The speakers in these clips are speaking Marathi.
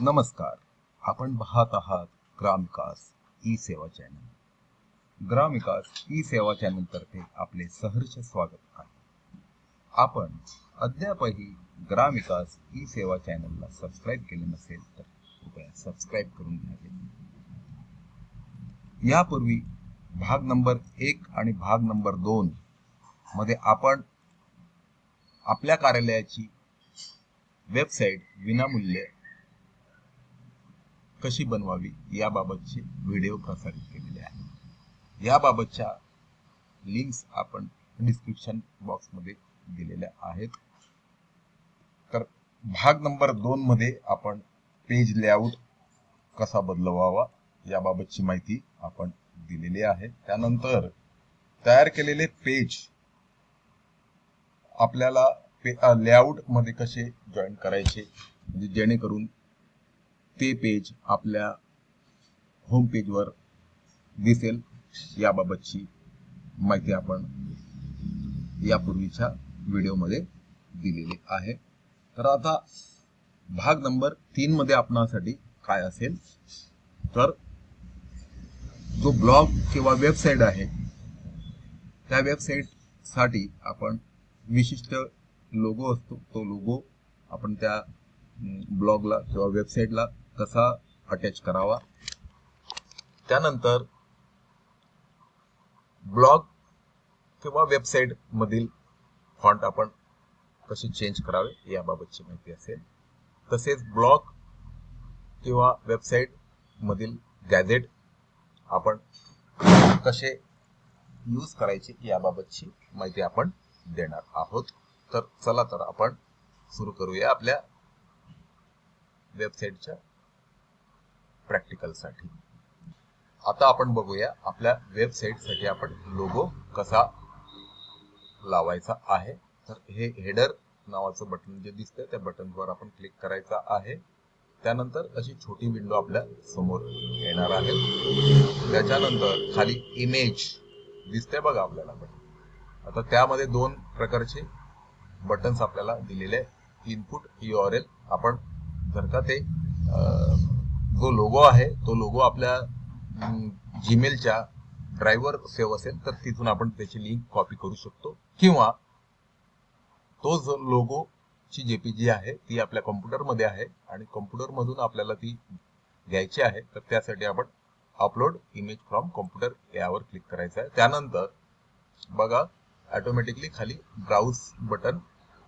नमस्कार. आपण पाहत आहात ग्रामविकास ई सेवा चॅनल. ग्रामविकास ई सेवा चॅनल तर्फे आपले सहर्ष स्वागत आहे. आपण अद्यापही ग्रामविकास ई सेवा चॅनलला सबस्क्राईब केले नसेल तर कृपया सबस्क्राईब करून घ्यावे यापूर्वी भाग नंबर एक आणि भाग नंबर दोन मध्ये आपण आपल्या कार्यालयाची वेबसाईट विनामूल्य कशी बनवावी याबाबतचे व्हिडिओ प्रसारित केलेले आहे याबाबतच्या लिंक्स आपण डिस्क्रिप्शन बॉक्समध्ये दिलेल्या आहेत. तर भाग नंबर दोन मध्ये आपण पेज लेआउट कसा बदलवावा याबाबतची माहिती आपण दिलेली आहे. त्यानंतर तयार केलेले पेज आपल्याला लेआउटमध्ये कसे जॉईन करायचे? म्हणजे जेणेकरून ते पेज आपल्या होम पेजवर दिसेल. याबाबतची माहिती आपण यापूर्वीच्या व्हिडिओमध्ये दिलेली आहे. तर आता भाग नंबर तीन मध्ये आपणासाठी काय असेल? तर जो ब्लॉग किंवा वेबसाईट आहे त्या वेबसाईटसाठी आपण विशिष्ट लोगो असतो. तो लोगो आपण त्या ब्लॉगला किंवा वेबसाईटला कसा अटॅच करावा. त्यानंतर ब्लॉग किंवा वेबसाईट मधील फॉन्ट आपण कसे चेंज करावे याबाबतची माहिती असेल. तसेच ब्लॉग किंवा वेबसाईट मधील गॅझेट आपण कसे यूज करायचे याबाबतची माहिती आपण देणार आहोत. तर चला तर आपण सुरू करूया आपल्या वेबसाईटच्या प्रॅक्टिकलसाठी आता आपण बघूया आपल्या वेबसाईटसाठी आपण लोगो कसा लावायचा आहे. तर हे हेडर नावाचं बटन जे दिसतंय त्या बटनवर आपण क्लिक करायचं आहे. त्यानंतर अशी छोटी विंडो आपल्यासमोर येणार आहे. त्याच्यानंतर खाली इमेज दिसते बघा आपल्याला बटन आता त्यामध्ये दोन प्रकारचे बटन्स आपल्याला दिलेले इनपुट यू आर एल आपण जर का ते जो लोगो आहे तो लोगो आपल्या जीमेलच्या ड्रायव्हर सेव्ह असेल तर तिथून आपण त्याची लिंक कॉपी करू शकतो. किंवा तो जो लोगो ची जेपीजी आहे ती आपल्या कॉम्प्युटरमध्ये आहे आणि कॉम्प्युटर मधून आपल्याला ती घ्यायची आहे तर त्यासाठी आपण अपलोड इमेज फ्रॉम कॉम्प्युटर यावर क्लिक करायचं आहे. त्यानंतर बघा ऑटोमॅटिकली खाली ब्राउज बटन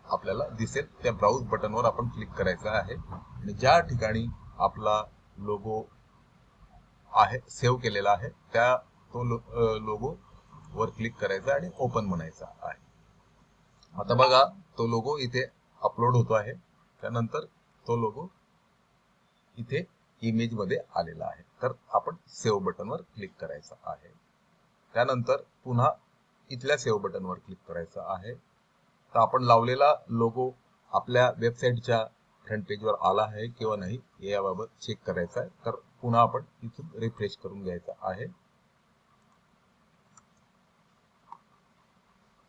आपल्याला दिसेल. त्या ब्राउज बटनवर आपण क्लिक करायचं आहे. आणि ज्या ठिकाणी आपला लोगो आहे सेव्ह केलेला आहे. त्या तो लोगो वर क्लिक करायचा आणि ओपन म्हणायचा आहे. आता बघा तो लोगो इथे अपलोड होतो आहे. त्यानंतर तो लोगो इथे इमेजमध्ये आलेला आहे. तर आपण सेव्ह बटनवर क्लिक करायचा आहे. त्यानंतर पुन्हा इथल्या सेव्ह बटनवर क्लिक करायचं आहे. तर आपण लावलेला लोगो आपल्या वेबसाईटच्या फ्रंट पेजवर आला आहे किंवा नाही याबाबत चेक करायचं आहे. तर पुन्हा आपण इथून रिफ्रेश करून घ्यायचा आहे.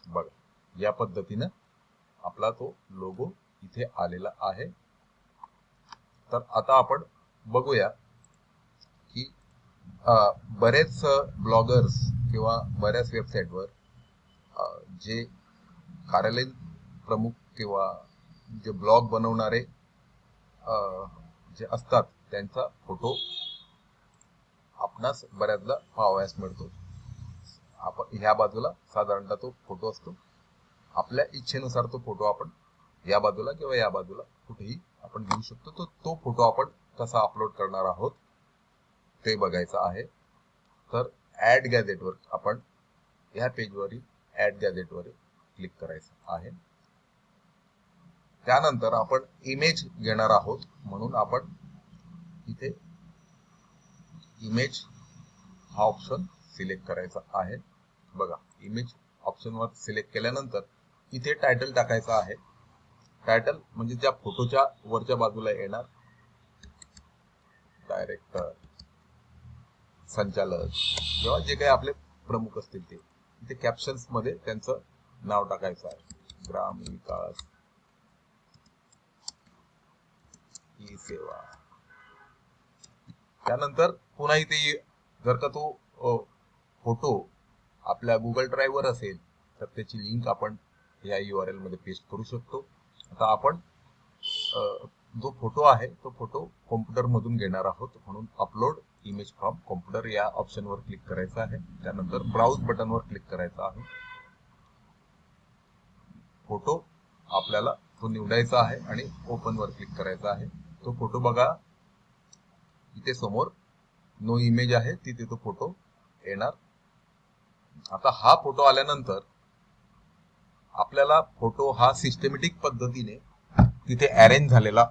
बघा या पद्धतीनं आपला तो लोगो इथे आलेला आहे. तर आता आपण बघूया की बरेच ब्लॉगर्स किंवा बऱ्याच वेबसाईटवर जे कार्यालयीन प्रमुख किंवा जे ब्लॉग बनवणारे जे असतात त्यांचा फोटो आपणास बऱ्याचदा पाहावयास मिळतो. आपण ह्या बाजूला साधारणतः तो फोटो असतो. आपल्या इच्छेनुसार तो फोटो आपण या बाजूला किंवा या बाजूला कुठेही आपण घेऊ शकतो. तो तो फोटो आपण कसा अपलोड करणार आहोत ते बघायचं आहे. तर ऍड गॅझेटवर आपण ह्या पेजवरील ऍड गॅझेटवर क्लिक करायचं आहे. त्यानंतर आपण इमेज घेणार आहोत म्हणून आपण इथे इमेज हा ऑप्शन सिलेक्ट करायचा आहे. बघा इमेज ऑप्शनवर सिलेक्ट केल्यानंतर इथे टायटल टाकायचा आहे. टायटल म्हणजे ज्या फोटोच्या वरच्या बाजूला येणार डायरेक्टर संचालक किंवा जे काही आपले प्रमुख असतील ते. इथे कॅप्शन्समध्ये त्यांचं नाव टाकायचं आहे. ग्राम विकास ई सेवा त्यानंतर पुन्हा इथे जर का तो फोटो आपल्या गुगल ड्राईव्हवर असेल तर त्याची लिंक आपण या यू आर एलमध्ये पेस्ट करू शकतो. आता आपण जो फोटो आहे तो फोटो कॉम्प्युटर मधून घेणार आहोत. म्हणून अपलोड इमेज फ्रॉम कॉम्प्युटर या ऑप्शनवर क्लिक करायचं आहे. त्यानंतर ब्राउज बटनवर क्लिक करायचं आहे. फोटो आपल्याला तो निवडायचा आहे आणि ओपन वर क्लिक करायचा आहे. तो फोटो बघा. इथे समोर नो इमेज आहे. तिथे तो फोटो येणार. आता हा फोटो आल्यानंतर आपल्याला फोटो हा सिस्टमॅटिक पद्धतीने तिथे अरेंज झालेला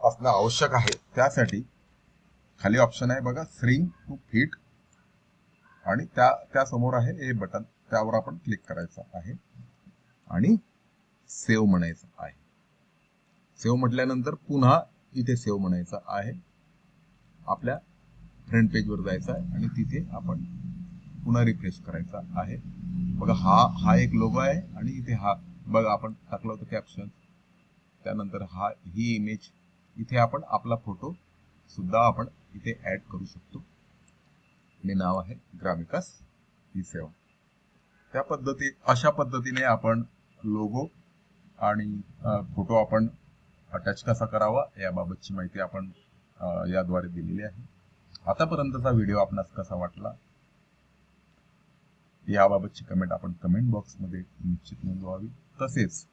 असणं आवश्यक आहे. त्यासाठी खाली ऑप्शन आहे बघा स्ट्रिंग टू फिट आणि त्या त्यासमोर आहे हे बटन त्यावर आपण क्लिक करायचं आहे. आणि सेव्ह म्हणायचं आहे. सेव्ह म्हटल्यानंतर पुन्हा इथे सेव्ह म्हणायचं आहे. आपल्या फ्रंट पेजवर जायचं आहे आणि तिथे आपण पुन्हा रिफ्रेश करायचा आहे. बघा हा हा एक लोगो आहे आणि इथे हा बघा आपण टाकलं होतं कॅप्शन त्यानंतर हा ही इमेज इथे आपण आपला फोटो सुद्धा आपण इथे ऍड करू शकतो. हे नाव आहे ग्रामिकास ही सेवा. त्या पद्धती अशा पद्धतीने आपण लोगो आणि फोटो आपण अटॅच कसा करावा याबाबतची माहिती आपण याद्वारे दिलेली आहे. आतापर्यंतचा व्हिडिओ आपणास कसा वाटला? याबाबतची कमेंट आपण कमेंट बॉक्समध्ये निश्चित नोंदवावी. तसेच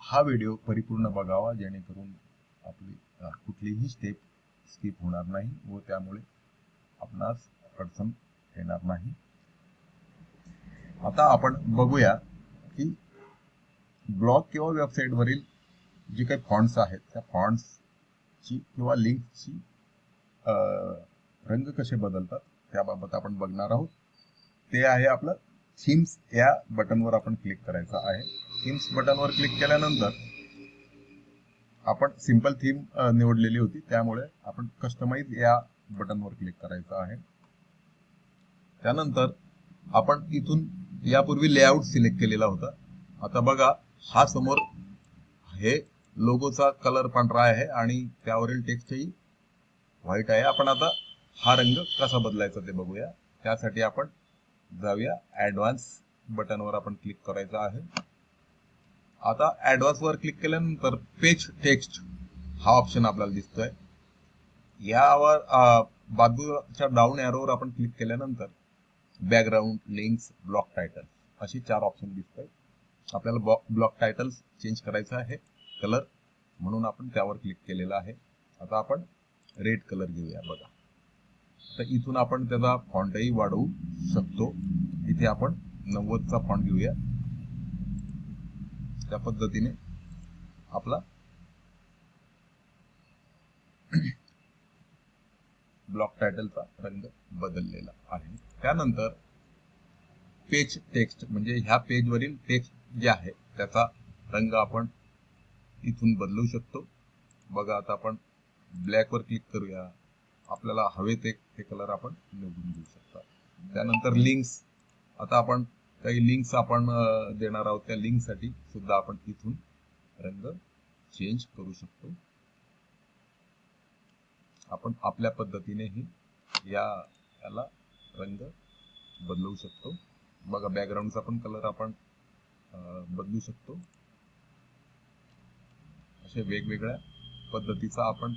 हा व्हिडिओ परिपूर्ण बघावा जेणेकरून आपली कुठलीही स्टेप स्किप होणार नाही व त्यामुळे आपणास अडचण येणार नाही. आता आपण बघूया की ब्लॉग किंवा वेबसाईट वरील जे काही फॉन्ट्स आहेत त्या फॉन्ट्सची किंवा लिंकची रंग कसे बदलतात त्याबाबत आपण बघणार आहोत. ते आहे आपलं थीम्स या बटनवर आपण क्लिक करायचं आहे. थीम्स बटनवर क्लिक केल्यानंतर आपण सिंपल थीम निवडलेली होती. त्यामुळे आपण कस्टमाइज या बटनवर क्लिक करायचं आहे. त्यानंतर आपण इथून यापूर्वी लेआउट सिलेक्ट केलेला होता. आता बघा हा समोर हे लोगोचा कलर पांढरा आहे आणि त्यावरील टेक्स्टही व्हाईट आहे. आपण आता हा रंग कसा बदलायचा ते बघूया. त्यासाठी आपण जाऊया ऍडव्हान्स बटनवर आपण क्लिक करायचं आहे. आता ऍडव्हान्स वर क्लिक केल्यानंतर पेज टेक्स्ट हा ऑप्शन आपल्याला दिसतोय. यावर बाजूच्या डाऊन एरोवर आपण क्लिक केल्यानंतर बॅकग्राऊंड लिंक्स ब्लॉक टायटल अशी चार ऑप्शन दिसत आहेत आपल्याला ब्लॉक टायटल्स चेंज करायचं आहे. कलर म्हणून आपण त्यावर क्लिक केलेलं आहे. आता आपण रेड कलर घेऊया बघा. तर इथून आपण त्याचा फॉन्टही वाढवू शकतो. इथे आपण नव्वदचा फॉन्ट घेऊया. त्या पद्धतीने आपला ब्लॉक टायटलचा रंग बदललेला आहे. त्यानंतर पेज टेक्स्ट म्हणजे ह्या पेजवरील टेक्स्ट जे आहे त्याचा रंग आपण इथून बदलू शकतो. बघा आता आपण ब्लॅक वर क्लिक करूया. आपल्याला हवे ते ते कलर आपण निवडून घेऊ शकता. त्यानंतर लिंक्स आता आपण काही लिंक्स आपण देणार आहोत. त्या लिंकसाठी सुद्धा आपण इथून रंग चेंज करू शकतो. आपण आपल्या पद्धतीनेही या याला रंग बदलवू शकतो. बघा बॅकग्राऊंडचा पण कलर आपण बदलू शकतो. असे वेगवेगळ्या पद्धतीचा आपण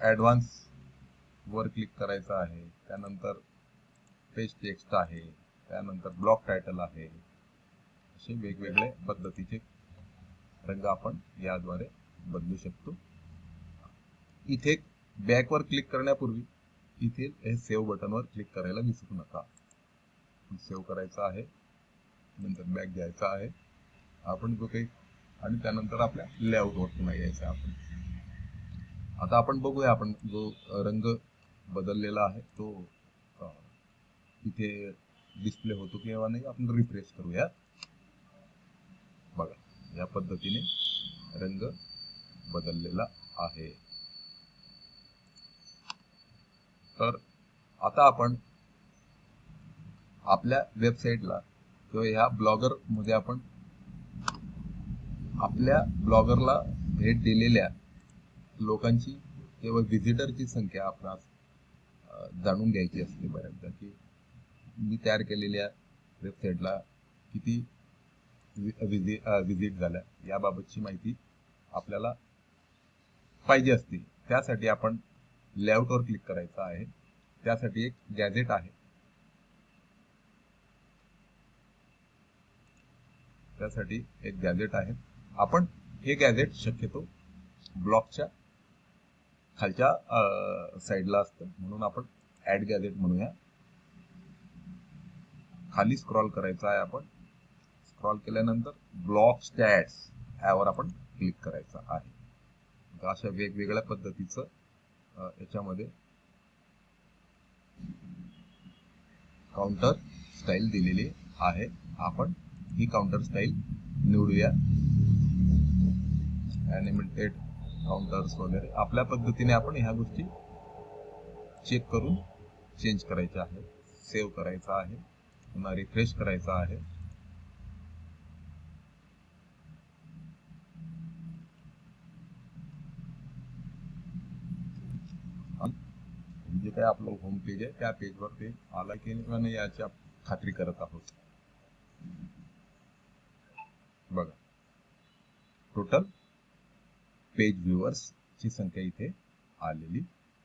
ॲडव्हान्स वर क्लिक करायचं आहे. त्यानंतर पेज टेक्स्ट आहे. त्यानंतर ब्लॉक टायटल आहे. असे वेगवेगळे पद्धतीचे रंग आपण याद्वारे बदलू शकतो. इथे बॅकवर क्लिक करण्यापूर्वी इथे हे सेव्ह बटनवर क्लिक करायला विसरू नका. सेव्ह करायचं आहे. नंतर बॅक घ्यायचा आहे. आपण जो काही आणि त्यानंतर आपल्या लेआउटवर पुन्हा यायचं आपण. आता आपण बघूया आपण जो रंग बदललेला आहे तो इथे डिस्प्ले होतो किंवा नाही आपण रिफ्रेश करूया. बघा या पद्धतीने रंग बदललेला आहे. तर आता आपण आपल्या वेबसाईटला किंवा ह्या ब्लॉगरमध्ये आपण आपल्या ब्लॉगरला भेट दिलेल्या लोकांची किंवा व्हिजिटरची संख्या आपणास जाणून घ्यायची असते बऱ्याचदा की मी तयार केलेल्या वेबसाईटला किती व्हिजिट झाल्या याबाबतची माहिती आपल्याला पाहिजे असते. त्यासाठी आपण लेआउटवर क्लिक करायचं आहे. त्यासाठी एक गॅजेट आहे. त्यासाठी एक गॅजेट आहे. आपण हे गॅझेट शक्यतो ब्लॉकच्या खालच्या साईडला असतं. म्हणून आपण ऍड गॅझेट म्हणूया. खाली स्क्रॉल करायचं आहे आपण. स्क्रॉल केल्यानंतर ब्लॉक स्टॅट्स यावर आपण क्लिक करायचं आहे. तर अशा वेगवेगळ्या पद्धतीचं याच्यामध्ये काउंटर स्टाईल दिलेली आहे. आपण ही काउंटर स्टाईल निवडूया. ॲनिमेटेड काउंटर्स वगैरे. आपल्या पद्धतीने आपण ह्या गोष्टी चेक करून चेंज करायच्या आहे सेव्ह करायचा आहे. पुन्हा रिफ्रेश करायचा आहे. म्हणजे जे काय आपलं होम पेज आहे. त्या पेजवर ते आला की नाही याची खात्री करत आहोत. बघा. टोटल पेज व्ह्युअर्सची संख्या इथे आलेली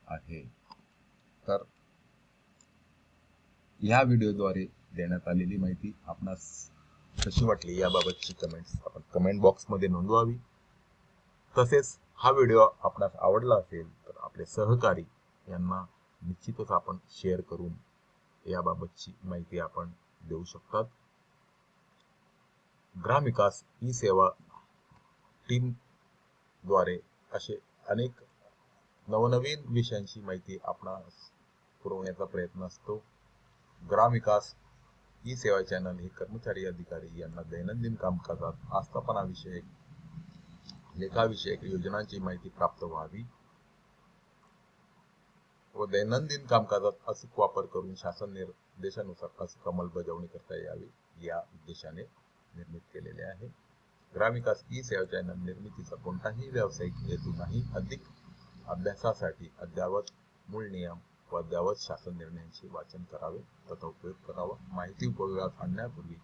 आहे. तर ह्या व्हिडिओद्वारे देण्यात आलेली माहिती आपणास कशी वाटली याबाबतची कमेंट्स आपण कमेंट बॉक्समध्ये नोंदवावी. तसेच हा व्हिडिओ आपणास आवडला असेल तर आपले सहकारी यांना निश्चितच आपण शेअर करून याबाबतची माहिती आपण देऊ शकतात. ग्रामविकास ई सेवा टीम द्वारे असे अनेक नवनवीन विषयांची माहिती आपणास पुरवण्याचा प्रयत्न असतो. ग्रामविकास ई सेवा चॅनल हे कर्मचारी अधिकारी यांना दैनंदिन कामकाजात आस्थापनाविषयक लेखाविषयक योजनांची माहिती प्राप्त व्हावी व दैनंदिन कामकाजात अचूक वापर करून शासन निर्देशानुसार अचूक अंमलबजावणी करता यावी या उद्देशाने निर्मित केलेले आहे. ग्रामविकास ई सेवा चॅनल निर्मितीचा कोणताही व्यावसायिक हेतू नाही. अधिक अभ्यासासाठी अद्यावत मूळ नियम व अद्यावत शासन निर्णयांचे वाचन करावे. तथा उपयोग करावा. माहिती उपयोगात आणण्यापूर्वी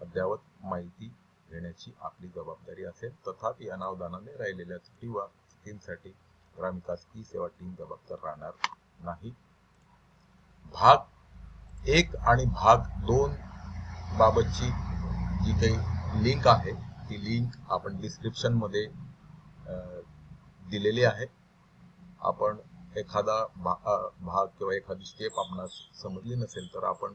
अद्यावत माहिती घेण्याची आपली जबाबदारी असेल. तथापि अनावधानाने राहिलेल्या त्रुटी व चुकींसाठी ग्रामविकास ई सेवा टीम जबाबदार राहणार नाही. भाग एक आणि भाग दोन बाबतची जी काही लिंक आहे ती लिंक आपण डिस्क्रिप्शनमध्ये दिलेली आहे. आपण एखादा भा- भाग किंवा एखादी स्टेप आपणास समजली नसेल तर आपण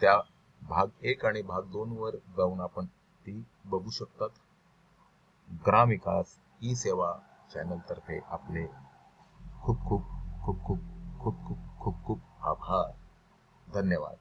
त्या भाग एक आणि भाग दोन वर जाऊन आपण ती बघू शकतात. ग्राम विकास ई सेवा चॅनलतर्फे आपले खूप खूप खूप खूप खूप खूप खूप खूप आभार. धन्यवाद.